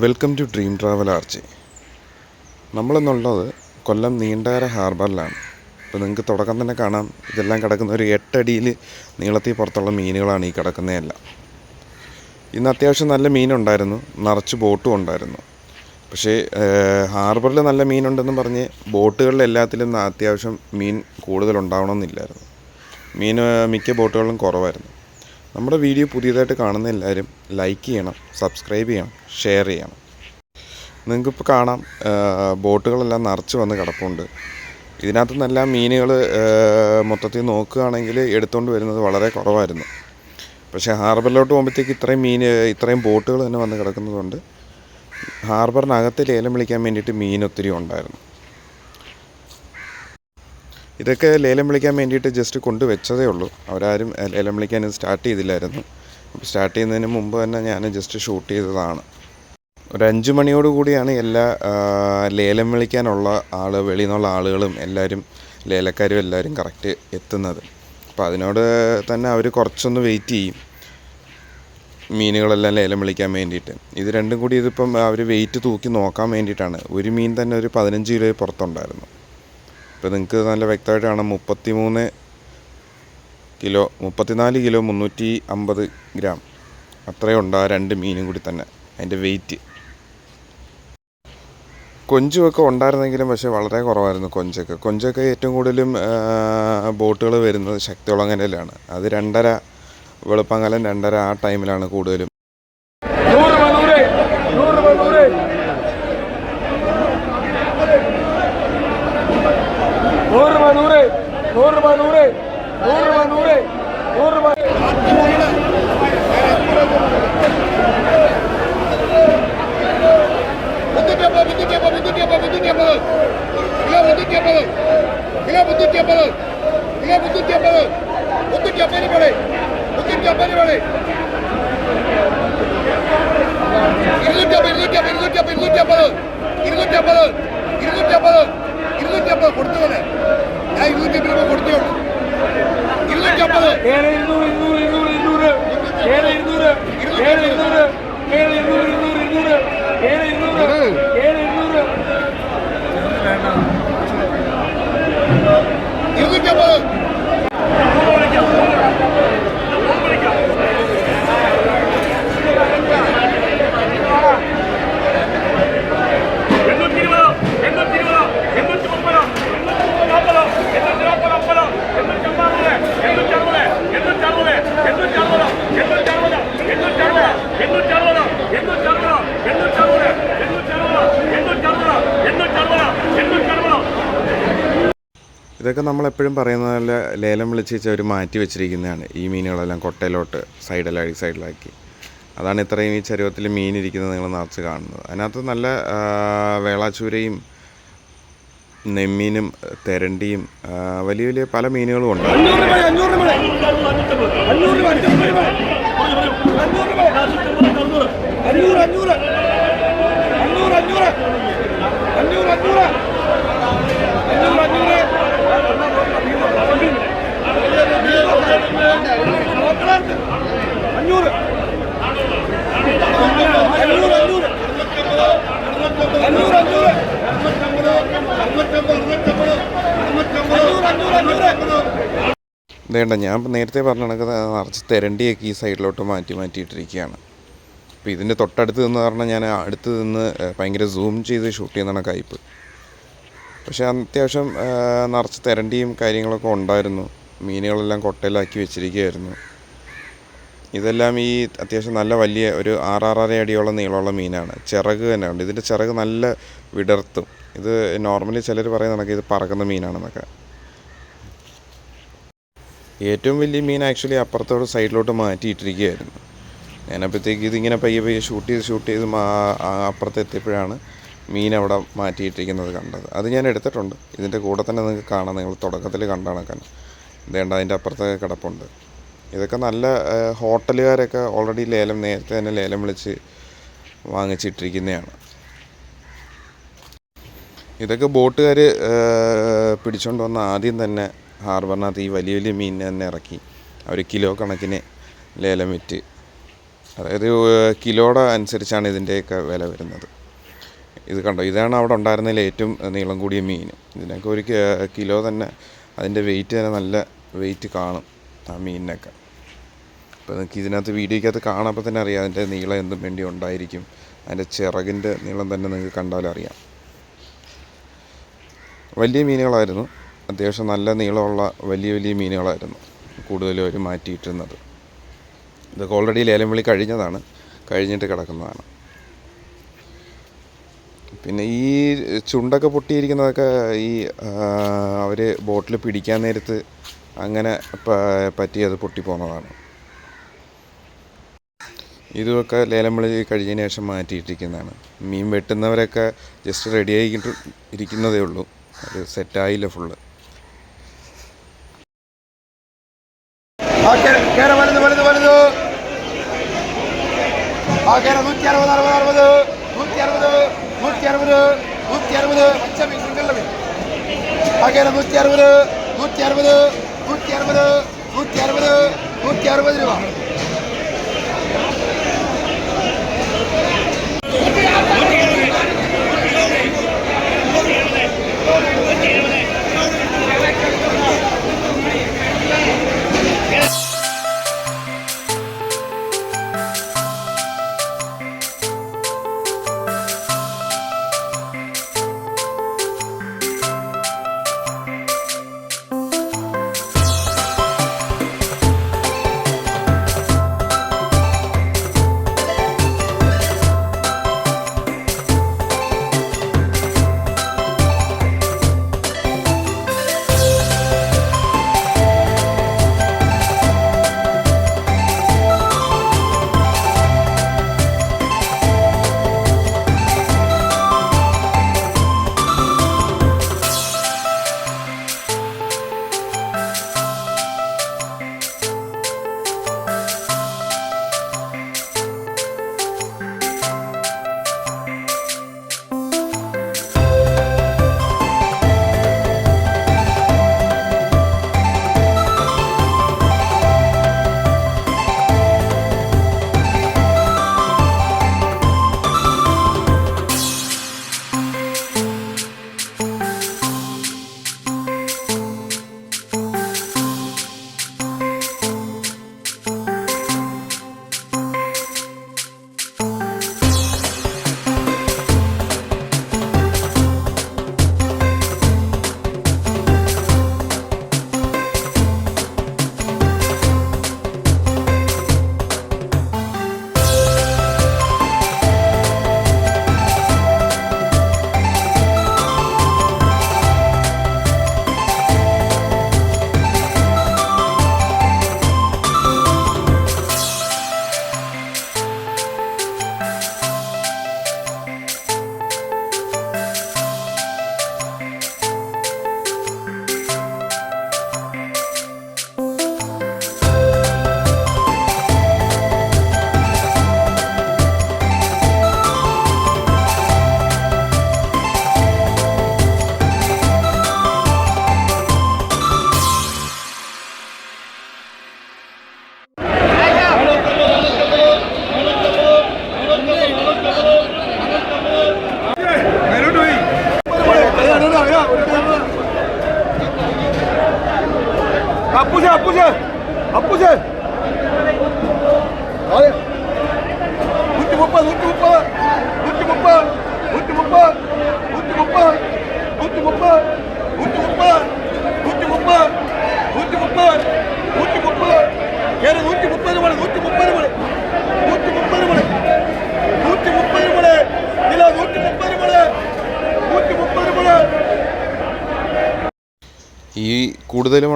Welcome to dream travel Archi നമ്മളിന്നുള്ളത് Kollam Neendakara ഹാർബറിലാണ്. ഇപ്പോൾ നിങ്ങൾക്ക് തുടക്കം തന്നെ കാണാം. ഇതെല്ലാം കിടക്കുന്ന ഒരു എട്ടടിയിൽ നീളത്തിൽ പുറത്തുള്ള മീനുകളാണ് ഈ കിടക്കുന്നതെല്ലാം. ഇന്ന് അത്യാവശ്യം നല്ല മീനുണ്ടായിരുന്നു. നിറച്ച് ബോട്ടും ഉണ്ടായിരുന്നു. പക്ഷേ ഹാർബറിൽ നല്ല മീനുണ്ടെന്ന് പറഞ്ഞ് ബോട്ടുകളിൽ എല്ലാത്തിലും അത്യാവശ്യം മീൻ കൂടുതൽ ഉണ്ടാവണമെന്നില്ലായിരുന്നു മീൻ മിക്ക ബോട്ടുകളിലും കുറവായിരുന്നു. നമ്മുടെ വീഡിയോ പുതിയതായിട്ട് കാണുന്ന എല്ലാവരും ലൈക്ക് ചെയ്യണം സബ്സ്ക്രൈബ് ചെയ്യണം ഷെയർ ചെയ്യണം. നിങ്ങൾക്കിപ്പോൾ കാണാം ബോട്ടുകളെല്ലാം നിറച്ച് വന്ന് കിടപ്പുണ്ട്. ഇതിനകത്തു നിന്നെല്ലാം മീനുകൾ മൊത്തത്തിൽ നോക്കുകയാണെങ്കിൽ എടുത്തുകൊണ്ട് വരുന്നത് വളരെ കുറവായിരുന്നു. പക്ഷേ ഹാർബറിലോട്ട് പോകുമ്പോഴത്തേക്ക് ഇത്രയും മീൻ ഇത്രയും ബോട്ടുകൾ തന്നെ വന്ന് കിടക്കുന്നതുകൊണ്ട് ഹാർബറിനകത്ത് ലേലം വിളിക്കാൻ വേണ്ടിയിട്ട് മീൻ ഒത്തിരി ഉണ്ടായിരുന്നു. ഇതൊക്കെ ലേലം വിളിക്കാൻ വേണ്ടിയിട്ട് ജസ്റ്റ് കൊണ്ടുവച്ചതേ ഉള്ളൂ. അവരാരും ലേലം വിളിക്കാൻ സ്റ്റാർട്ട് ചെയ്തില്ലായിരുന്നു. അപ്പോൾ സ്റ്റാർട്ട് ചെയ്യുന്നതിന് മുമ്പ് തന്നെ ഞാൻ ജസ്റ്റ് ഷൂട്ട് ചെയ്തതാണ്. ഒരു അഞ്ച് മണിയോട് കൂടിയാണ് എല്ലാ ലേലം വിളിക്കാനുള്ള ആൾ വെളിയിൽ നിന്നുള്ള ആളുകളും എല്ലാവരും ലേലക്കാരും എല്ലാവരും കറക്റ്റ് എത്തുന്നത്. അപ്പോൾ അതിനോട് തന്നെ അവർ കുറച്ചൊന്ന് വെയിറ്റ് ചെയ്യും. മീനുകളെല്ലാം ലേലം വിളിക്കാൻ വേണ്ടിയിട്ട്. ഇത് രണ്ടും കൂടി ഇതിപ്പം അവർ വെയിറ്റ് തൂക്കി നോക്കാൻ വേണ്ടിയിട്ടാണ്. ഒരു മീൻ തന്നെ ഒരു പതിനഞ്ച് കിലോ പുറത്തുണ്ടായിരുന്നു. ഇപ്പോൾ നിങ്ങൾക്ക് നല്ല വ്യക്തമായിട്ട് കാണാം മുപ്പത്തി മൂന്ന് കിലോ മുപ്പത്തിനാല് കിലോ മുന്നൂറ്റി അമ്പത് ഗ്രാം. അത്രയും ഉണ്ട് ആ രണ്ട് മീനും കൂടി തന്നെ അതിന്റെ വെയിറ്റ്. കൊഞ്ചുമൊക്കെ ഉണ്ടായിരുന്നെങ്കിലും പക്ഷേ വളരെ കുറവായിരുന്നു കൊഞ്ചൊക്കെ. കൊഞ്ചൊക്കെ ഏറ്റവും കൂടുതലും ബോട്ടുകൾ വരുന്നത് ശക്തികുളങ്ങരയിലാണ് അത് രണ്ടര വെളുപ്പങ്കലം രണ്ടര ആ ടൈമിലാണ് കൂടുതലും. நூறு ரூபாய் நூறு நூறு ரூபாய் நூறு நூறு ரூபாய் நூறு நூறு ரூபாய் முத்துக்கு எப்படி படை முத்துக்கு எப்படி படை ഇതൊക്കെ നമ്മളെപ്പോഴും പറയുന്ന പോലെ ലേലം വിളിച്ച് അവർ മാറ്റി വെച്ചിരിക്കുന്നതാണ്. ഈ മീനുകളെല്ലാം കൊട്ടയിലോട്ട് സൈഡിലായി സൈഡിലാക്കി അതാണ് ഇത്രയും ഈ ചരുവത്തിൽ മീനിരിക്കുന്നത് നിങ്ങൾ നിറച്ച് കാണുന്നത്. അതിനകത്ത് നല്ല വേളാച്ചൂരയും നെമ്മീനും തെരണ്ടിയും വലിയ വലിയ പല മീനുകളും ഉണ്ട്. വേണ്ട ഞാൻ നേരത്തെ പറഞ്ഞ കണക്ക് നിറച്ച് തെരണ്ടിയൊക്കെ ഈ സൈഡിലോട്ട് മാറ്റി മാറ്റിയിട്ടിരിക്കുകയാണ്. അപ്പോൾ ഇതിന്റെ തൊട്ടടുത്ത് നിന്ന് പറഞ്ഞാൽ ഞാൻ അടുത്ത് നിന്ന് ഭയങ്കര സൂം ചെയ്ത് ഷൂട്ട് ചെയ്യുന്ന കണക്കായിപ്പ് പക്ഷേ അത്യാവശ്യം നിറച്ച് തെരണ്ടിയും കാര്യങ്ങളൊക്കെ ഉണ്ടായിരുന്നു. മീനുകളെല്ലാം കൊട്ടയിലാക്കി വെച്ചിരിക്കുകയായിരുന്നു. ഇതെല്ലാം ഈ അത്യാവശ്യം നല്ല വലിയ ഒരു ആറാറര അടിയോളം നീളമുള്ള മീനാണ്. ചിറക് തന്നെ ഉണ്ട് ഇതിന്റെ ചിറക് നല്ല വിടർത്തും. ഇത് നോർമലി ചിലർ പറയുന്ന കണക്ക് ഇത് പറക്കുന്ന മീനാണെന്നൊക്കെ. ഏറ്റവും വലിയ മീൻ ആക്ച്വലി അപ്പുറത്തോട്ട് സൈഡിലോട്ട് മാറ്റിയിട്ടിരിക്കുകയായിരുന്നു. ഞാനപ്പോഴത്തേക്ക് ഇതിങ്ങനെ പയ്യെ പയ്യെ ഷൂട്ട് ചെയ്ത് ഷൂട്ട് ചെയ്ത് അപ്പുറത്ത് എത്തിയപ്പോഴാണ് മീൻ അവിടെ മാറ്റിയിട്ടിരിക്കുന്നത് കണ്ടത്. അത് ഞാൻ എടുത്തിട്ടുണ്ട്. ഇതിന്റെ കൂടെ തന്നെ നിങ്ങൾക്ക് കാണാം. നിങ്ങൾ തുടക്കത്തിൽ കണ്ടണക്കാൻ ഇതേണ്ട അതിന്റെ അപ്പുറത്തൊക്കെ കിടപ്പുണ്ട്. ഇതൊക്കെ നല്ല ഹോട്ടലുകാരൊക്കെ ഓൾറെഡി ലേലം നേരത്തെ തന്നെ ലേലം വിളിച്ച് വാങ്ങിച്ചിട്ടിരിക്കുന്നതാണ്. ഇതൊക്കെ ബോട്ടുകാർ പിടിച്ചുകൊണ്ട് വന്ന ആദ്യം തന്നെ ഹാർബറിനകത്ത് ഈ വലിയ വലിയ മീനിനെ തന്നെ ഇറക്കി. അവർ കിലോ കണക്കിന് ലേലം വിറ്റ് അതായത് കിലോടെ അനുസരിച്ചാണ് ഇതിന്റെയൊക്കെ വില വരുന്നത്. ഇത് കണ്ടോ? ഇതാണ് അവിടെ ഉണ്ടായിരുന്നതിൽ ഏറ്റവും നീളം കൂടിയ മീൻ. ഇതിനൊക്കെ ഒരു കിലോ തന്നെ അതിന്റെ വെയിറ്റ് തന്നെ നല്ല വെയിറ്റ് കാണും ആ മീനിനൊക്കെ. അപ്പോൾ നിങ്ങൾക്ക് ഇതിനകത്ത് വീഡിയോയ്ക്കകത്ത് കാണുമ്പോൾ തന്നെ അറിയാം അതിന്റെ നീളം എന്തും വേണ്ടി ഉണ്ടായിരിക്കും. അതിന്റെ ചിറകിന്റെ നീളം തന്നെ നിങ്ങൾക്ക് കണ്ടാലറിയാം വലിയ മീനുകളായിരുന്നു. അത്യാവശ്യം നല്ല നീളമുള്ള വലിയ വലിയ മീനുകളായിരുന്നു കൂടുതലും അവർ മാറ്റിയിട്ടിരുന്നത്. ഇതൊക്കെ ഓൾറെഡി ലേലം വിളി കഴിഞ്ഞതാണ് കഴിഞ്ഞിട്ട് കിടക്കുന്നതാണ്. പിന്നെ ഈ ചുണ്ടൊക്കെ പൊട്ടിയിരിക്കുന്നതൊക്കെ ഈ അവർ ബോട്ടിൽ പിടിക്കാൻ നേരത്ത് അങ്ങനെ പറ്റി അത് പൊട്ടിപ്പോകുന്നതാണ് ഇതുമൊക്കെ ലേലം വിളി കഴിഞ്ഞതിന് ശേഷം മാറ്റിയിട്ടിരിക്കുന്നതാണ്. മീൻ വെട്ടുന്നവരൊക്കെ ജസ്റ്റ് റെഡി ആയിട്ട് ഇരിക്കുന്നതേ ഉള്ളൂ. അത് സെറ്റായില്ല ഫുള്ള് ಆ ಕೆರೆ ನೂತಿ ಅರವತ್ತು ಅರವತ್ತು ಅರವತ್ತು. ನೂತಿ ಅರವತ್ತು ನೂತಿ ಅರವತ್ತು ನೂತಿ ಆ ಕೆರೆ ನೂತಿ ಅರವತ್ತು ನೂತಿ ಅರವತ್ತು ನೂತಿ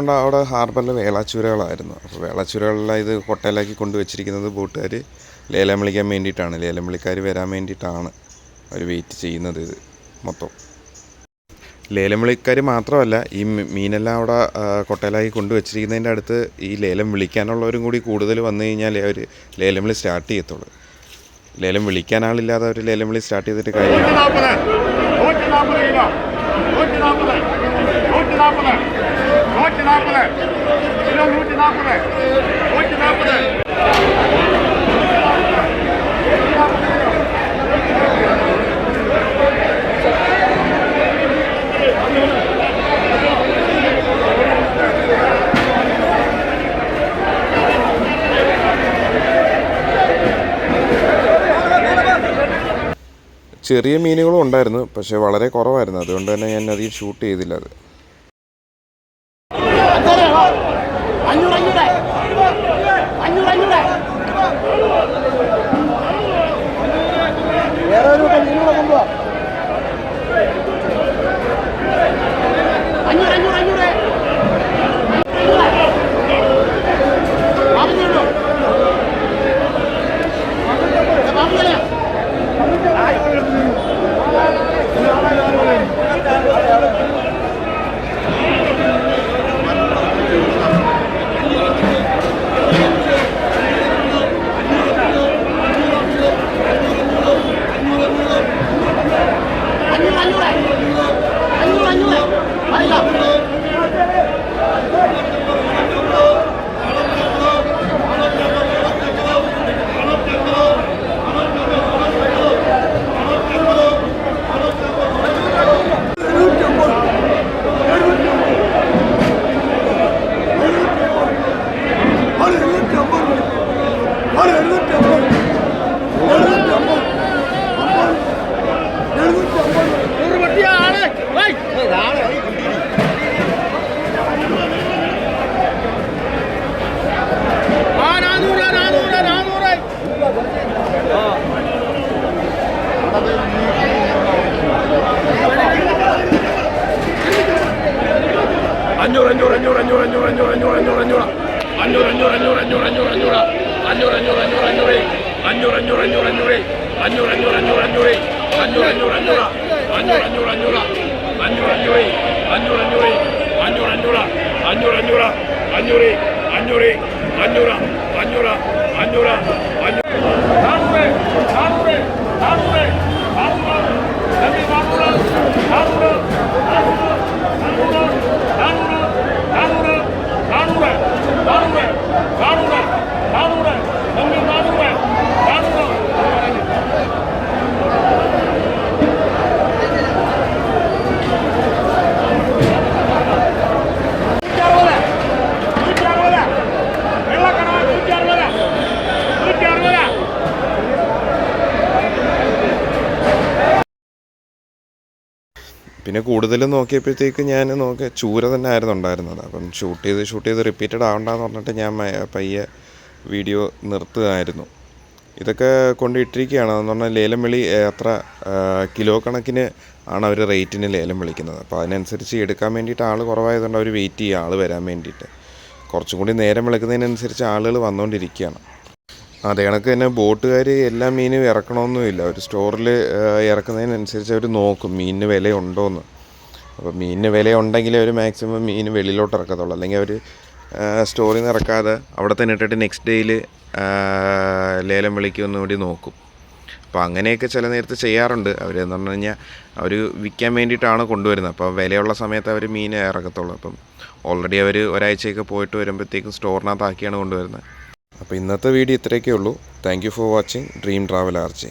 ഉണ്ട് അവിടെ ഹാർബറിൽ വേളാച്ചൂരകളായിരുന്നു. അപ്പോൾ വേളാച്ചുരകളിലെ ഇത് കൊട്ടയിലാക്കി കൊണ്ടുവച്ചിരിക്കുന്നത് ബോട്ടുകാർ ലേലം വിളിക്കാൻ വേണ്ടിയിട്ടാണ്. ലേലം വിളിക്കാർ വരാൻ വേണ്ടിയിട്ടാണ് അവർ വെയിറ്റ് ചെയ്യുന്നത് ഇത് മൊത്തം. ലേലം വിളിക്കാർ മാത്രമല്ല ഈ മീനെല്ലാം അവിടെ കൊട്ടയിലാക്കി കൊണ്ടുവച്ചിരിക്കുന്നതിന്റെ അടുത്ത് ഈ ലേലം വിളിക്കാനുള്ളവരും കൂടി കൂടുതൽ വന്നു കഴിഞ്ഞാൽ അവർ ലേലം വിളി സ്റ്റാർട്ട് ചെയ്യത്തുള്ളൂ. ലേലം വിളിക്കാൻ ആളില്ലാതെ അവർ ലേലം വിളി സ്റ്റാർട്ട് ചെയ്തിട്ട് നൂറ്റി നാൽപ്പത് കിലോ നൂറ്റി നാൽപ്പത് നൂറ്റി നാൽപ്പത് ചെറിയ മീനുകളും ഉണ്ടായിരുന്നു പക്ഷേ വളരെ കുറവായിരുന്നു. അതുകൊണ്ട് തന്നെ ഞാൻ അധികം ഷൂട്ട് ചെയ്തില്ല അത്. അഞ്ഞൂറ് അഞ്ഞൂറ് അഞ്ഞൂറ് അഞ്ഞൂറ് വേറെ ഒരു കൊണ്ടുപോവാ അഞ്ഞൂറ് അഞ്ഞൂറ് 안 요라 안 요라 안 요래 안 요래 안 요라 안 요라 안 요라 안 요라 나무래 나무래 나무래 나무라 여기 나무라 나무라 나무라 나무라 나무라 나무라 나무라 나무라 나무라 나무라 പിന്നെ കൂടുതലും നോക്കിയപ്പോഴത്തേക്ക് ഞാൻ നോക്കിയ ചൂര തന്നെ ആയിരുന്നു ഉണ്ടായിരുന്നത്. അപ്പം ഷൂട്ട് ചെയ്ത് ഷൂട്ട് ചെയ്ത് റിപ്പീറ്റഡ് ആവണ്ടെന്ന് പറഞ്ഞിട്ട് ഞാൻ പയ്യെ വീഡിയോ നിർത്തുകയായിരുന്നു. ഇതൊക്കെ കൊണ്ട് ഇട്ടിരിക്കുകയാണ്. എന്ന് പറഞ്ഞാൽ ലേലം വിളി എത്ര കിലോ കണക്കിന് ആണ് അവർ റേറ്റിന് ലേലം വിളിക്കുന്നത്. അപ്പോൾ അതിനനുസരിച്ച് എടുക്കാൻ വേണ്ടിയിട്ട് ആൾ കുറവായതുകൊണ്ട് അവർ വെയിറ്റ് ചെയ്യുക ആൾ വരാൻ വേണ്ടിയിട്ട്. കുറച്ചും കൂടി നേരം വിളിക്കുന്നതിനനുസരിച്ച് ആളുകൾ വന്നുകൊണ്ടിരിക്കുകയാണ് അതേ കണക്ക് തന്നെ ബോട്ടുകാർ എല്ലാ മീനും ഇറക്കണമെന്നുമില്ല. ഒരു സ്റ്റോറിൽ ഇറക്കുന്നതിനനുസരിച്ച് അവർ നോക്കും മീനിന് വിലയുണ്ടോയെന്ന് അപ്പോൾ മീനിന് വിലയുണ്ടെങ്കിൽ അവർ മാക്സിമം മീൻ വെളിയിലോട്ട് ഇറക്കത്തുള്ളൂ. അല്ലെങ്കിൽ അവർ സ്റ്റോറിൽ നിന്ന് ഇറക്കാതെ അവിടെ തന്നെ ഇട്ടിട്ട് നെക്സ്റ്റ് ഡേയിൽ ലേലം വിളിക്കുമെന്ന് കൂടി നോക്കും. അപ്പോൾ അങ്ങനെയൊക്കെ ചില നേരത്ത് ചെയ്യാറുണ്ട്. അവർ എന്ന് പറഞ്ഞു കഴിഞ്ഞാൽ അവർ വിൽക്കാൻ വേണ്ടിയിട്ടാണ് കൊണ്ടുവരുന്നത്. അപ്പോൾ വിലയുള്ള സമയത്ത് അവർ മീൻ ഇറക്കത്തുള്ളൂ. അപ്പം ഓൾറെഡി അവർ ഒരാഴ്ചയൊക്കെ പോയിട്ട് വരുമ്പോഴത്തേക്കും സ്റ്റോറിനകത്താക്കിയാണ് കൊണ്ടുവരുന്നത്. അപ്പോൾ ഇന്നത്തെ വീഡിയോ ഇത്രയൊക്കെ ഉള്ളൂ thank you for watching dream travel R G